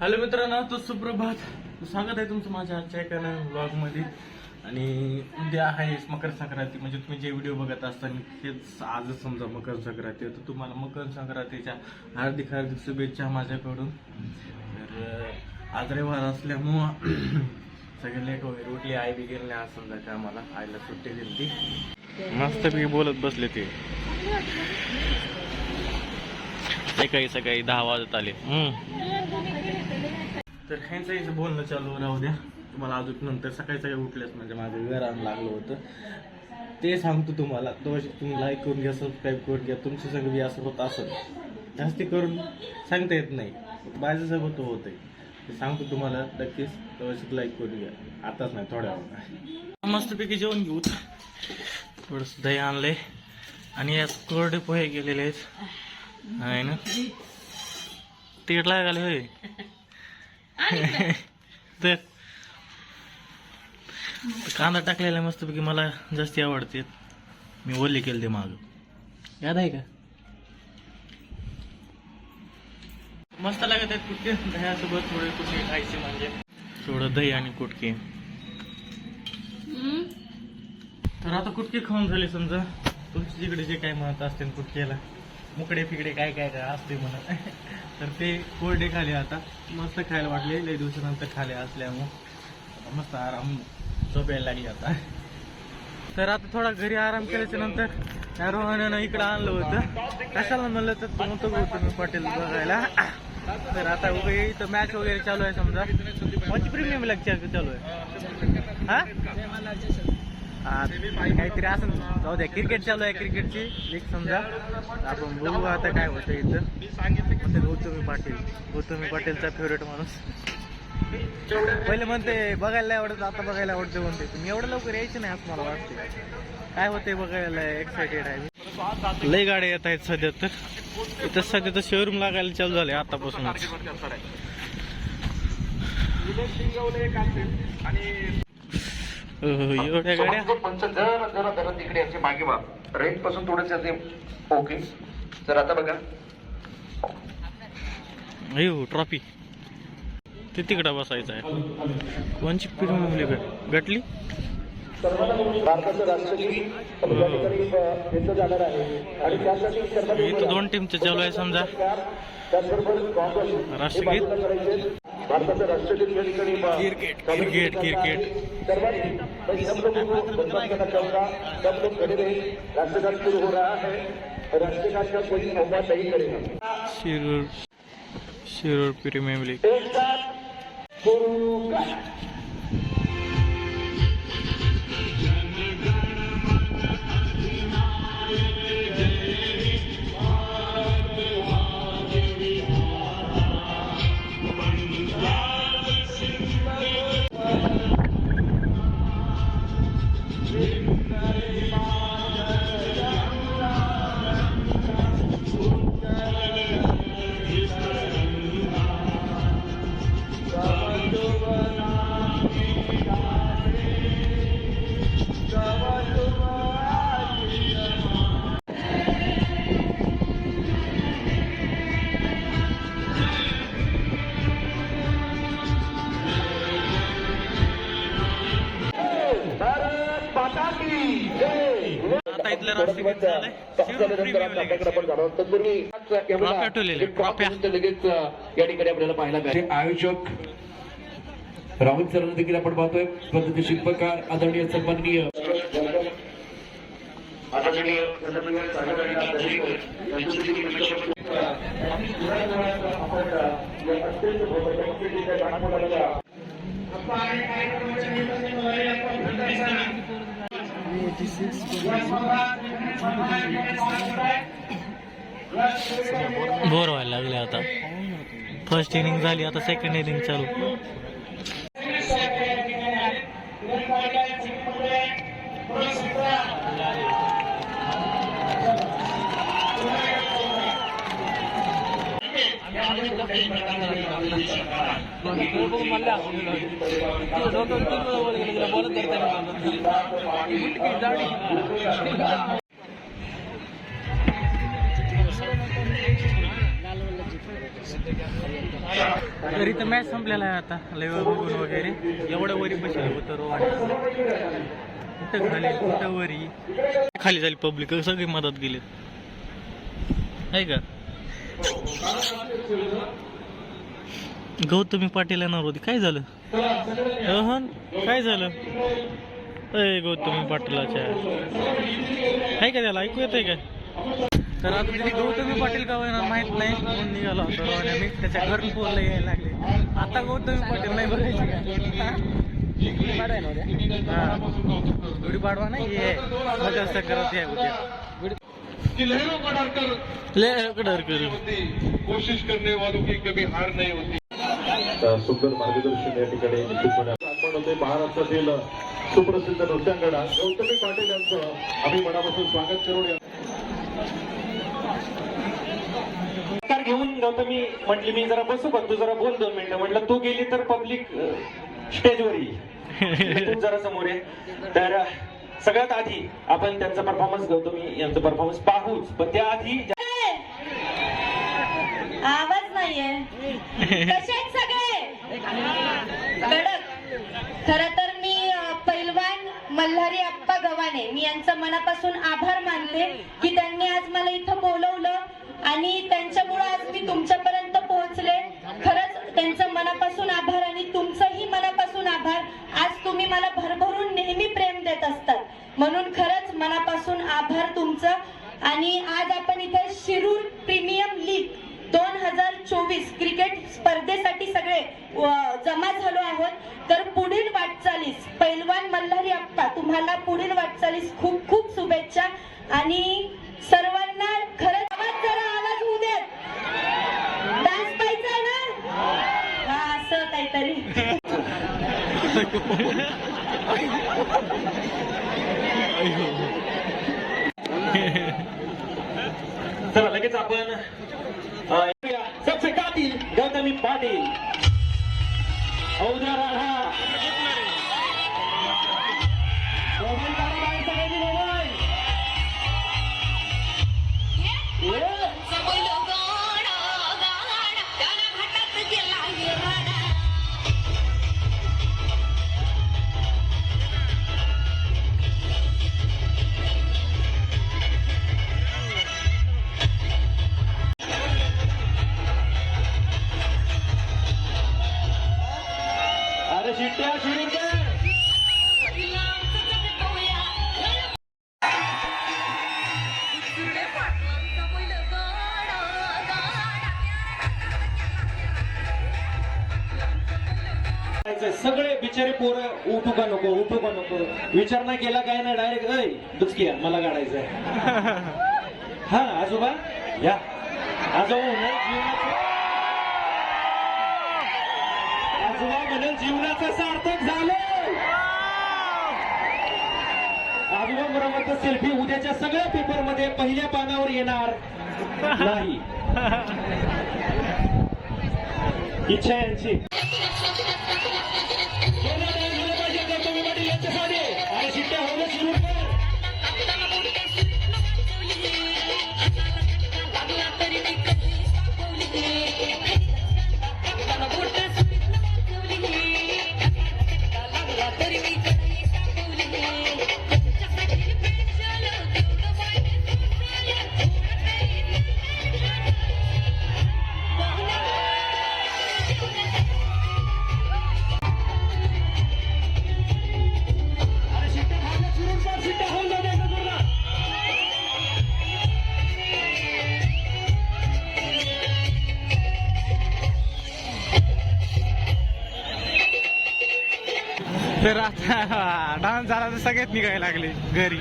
Hello मित्रांनो तो सुप्रभात. स्वागत आहे तुमचं माझ्या आजच्या एका ब्लॉगमध्ये आणि उद्या आहे मकर संक्रांती म्हणजे तुम्ही जे व्हिडिओ बघत असताना तेच आजच समजा मकर संक्रांती. तर तुम्हाला मकर संक्रांतीच्या हार्दिक हार्दिक शुभेच्छा माझ्याकडून. तर आज रविवार असल्यामुळं सगळे लेट वगैरे उठली आई बी गेली नाही आज समजा आम्हाला आईला सुट्टी दिली मस्त मस्तपैकी बोलत बसले ते. सकाळी सकाळी दहा वाजत आले. तर ह्यांचं बोलणं चालू राहू द्या. तुम्हाला अजून नंतर सकाळी सकाळी उठल्यास म्हणजे माझं घरान लागलं होतं. ते सांगतो तुम्हाला. तो तुम्ही लाईक करून घ्या सबस्क्राईब करून घ्या. तुमच्या सगळं असं होत असं जास्ती करून सांगता येत नाही. माझ्यासोबत होत आहे ते सांगतो तुम्हाला नक्कीच तो लाईक करून घ्या. आताच नाही थोड्या मस्तपैकी जेवण घेऊ. थोडस दही आणलंय. आणि यात कोरडे पोहे गेलेले आहेत. आहे ना? तिकीट लागायला होय तर कांदा टाकलेला आहे मस्तपैकी मला जास्ती आवडते. मी ओले केले ते माग. याद आहे का? मस्त लागत आहेत कुटके. दह्यासोबत थोडे कुटके खायचे म्हणजे. थोडं दही आणि कुटके. तर आता कुटके खाऊन झाले समजा. तुमच्या तिकडे जे काय म्हणत असते कुटकेला. मुकडे फिकडे काय काय काय असते म्हणत. तर ते कोरडे खाले आता. मस्त खायला वाटले. लई दिवसानंतर खाले असल्यामुळं. मस्त आराम झोपायला लागली आता. तर आता थोडा घरी आराम केल्याच्यानंतर त्या रोहनानं इकडं आणलं होतं. कशाला म्हणलं तर तो म्हणतो होतो मी पटेल बघायला. तर आता उभे इथं मॅच वगैरे चालू आहे समजा. कोणची प्रीमियम लेक्चर चालू आहे? हा, काहीतरी असं जाऊ द्या क्रिकेट चालू आहे क्रिकेटची लीग समजा. आपण बघू आता काय होतं इथं. म्हणते गौतमी पाटील गौतमी पाटीलचा फेवरेट माणूस. पहिले म्हणते बघायला आवडत आता बघायला आवडते म्हणते. तुम्ही एवढं लवकर यायचं नाही असं मला वाटते. काय होते बघायला एक्साइटेड आहे लय गाड्या येत आहेत सध्या तर. इथं सध्या तर शोरूम लागायला चालू झाले आतापासून आणि एवढ्या गाड्या पंच जरा जरा जरा तिकडे याचे मागे वा रेंजपासून थोडेसे असे ओके तर आता बघा. अयो ट्रॉफी ते तिकडं बसायचं आहे. कोणची आणि त्यासाठी सर्वात इथं दोन टीमचं चालू आहे समजा. राष्ट्रगीत. भारताचं राष्ट्रगीत या ठिकाणी क्रिकेट क्रिकेट सर्वांनी सब लोगों को बंधन करना चाहूंगा सब लोग खड़े रहे राष्ट्रगान शुरू हो रहा है. राष्ट्रगान का कोई संवाद नहीं करेगा. Shirur Shirur premier league. एक साथ लगेच या ठिकाणी आपल्याला पाहायला मिळाले आयोजक राहुल सर देखील आपण पाहतोय पद्धती शिल्पकार आदरणीय सन्माननीय आदरणीय बोर व्हायला लागले आता. फर्स्ट इनिंग झाली आता सेकंड इनिंग चालू. तरी तर मॅच संपलेला आहे आता. लय बघून वगैरे. एवढं वरी बसेल होतं रो कुठं खाली कुठं वरी? खाली झाली पब्लिक सगळी मदत गेली आहे का? गौतमी पाटील येणार होती. काय झालं? अहन काय झालं? अय गौतमी पाटीलाच्या. आहे का त्याला? ऐकू येतंय का? तर आता तिथे गौतमी पाटील का होईना माहीत नाही म्हणून निघाला होता रोहन मी त्याच्या घरून फोनला यायला लागले. आता गौतमी पाटील नाही बघायची का? हा. गुढी पाडवा नाही ये मजा असं करत या उद्या. कोशिश करने वालों की कभी हार नहीं होती. सुंदर मार्गदर्शन या ठिकाणी आपण होते महाराष्ट्रातील सुप्रसिद्ध नृत्यांगणा गौतमी पाटील यांचं. आम्ही मनापासून स्वागत करून सरकार घेऊन घेऊन मी म्हटली मी जरा बसू का तू जरा बोल दोन मिनिटं. म्हटलं तू गेली तर पब्लिक स्टेजवर येईल तू जरा समोर ये. तर सगळ्यात आधी आपण त्यांचा परफॉर्मन्स घेऊ तुम्ही यांचा परफॉर्मन्स पाहूच. पण त्याआधी आवाज नाहीये. कसे आहेत सगळे? कडक खर तर मी पैलवान मल्हारी आप्पा गव्हाणे. मी यांचं मनापासून आभार मानले की त्यांनी आज मला इथं बोलवलं. आणि त्यांच्यामुळे आज मी तुमच्यापर्यंत पोहोचले. खरंच त्यांचं मनापासून आभार आणि तुमचंही मनापासून आभार. आज तुम्ही मला भरभरून नेहमी प्रेम देत असतात. म्हणून खरंच मनापासून आभार तुमचं. आणि आज आपण इथे शिरूर प्रीमियम लीग दोन हजार चोवीस क्रिकेट स्पर्धेसाठी सगळे जमा झालो आहोत. तर पुढील वाटचालीस पैलवान मल्हारी अप्पा तुम्हाला पुढील वाटचालीस खूप खूप शुभेच्छा. आणि सर्वांना खरंच आवाज जरा आवाज होऊ देत डान्स पाहिजे ना हा असं काहीतरी चला लगेच आपण सबसे कातील गौतमी पाटील. औदा राढा शिरूर. सगळे बिचारे पोरं उठू का नको उठू का नको विचार नाही केला काय नाही डायरेक्ट ऐ दुचकिया मला काढायचंय हा आजोबा या आजोबा म्हणाल म्हणून जीवनाचं सार्थक झालं. आजोबा बरोबर सेल्फी उद्याच्या सगळ्या पेपरमध्ये पहिल्या पानावर येणार नाही. इच्छा यांची. तर आता डान्स झाला तर सगळ्यात निघायला लागले घरी.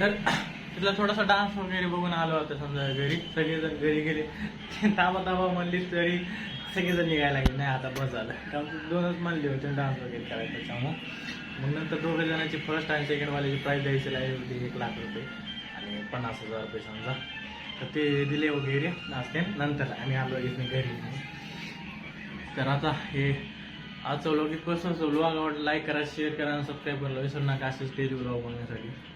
तर तिथला थोडासा डान्स वगैरे बघून आलो होता समजा घरी. सगळेजण घरी गेले. ताबा ताबा म्हणली तरी सगळेजण निघायला लागले. नाही आता बस झालं. कारण दोनच म्हणले होते डान्स वगैरे करायचं त्याच्यामुळं. मग नंतर दोघे जणांची फर्स्ट आणि सेकंड वाल्याची प्राईस द्यायची लागली होती एक लाख रुपये आणि पन्नास हजार रुपये समजा. तर ते दिले वगैरे असते नंतर आम्ही आलो इथून घरी. तर आता हे आजचा व्लॉग कसं व्लॉग आवडला लाईक करा शेअर करा आणि सबस्क्राईब करायला विसरू नका असेच डेली व्लॉग बघण्यासाठी.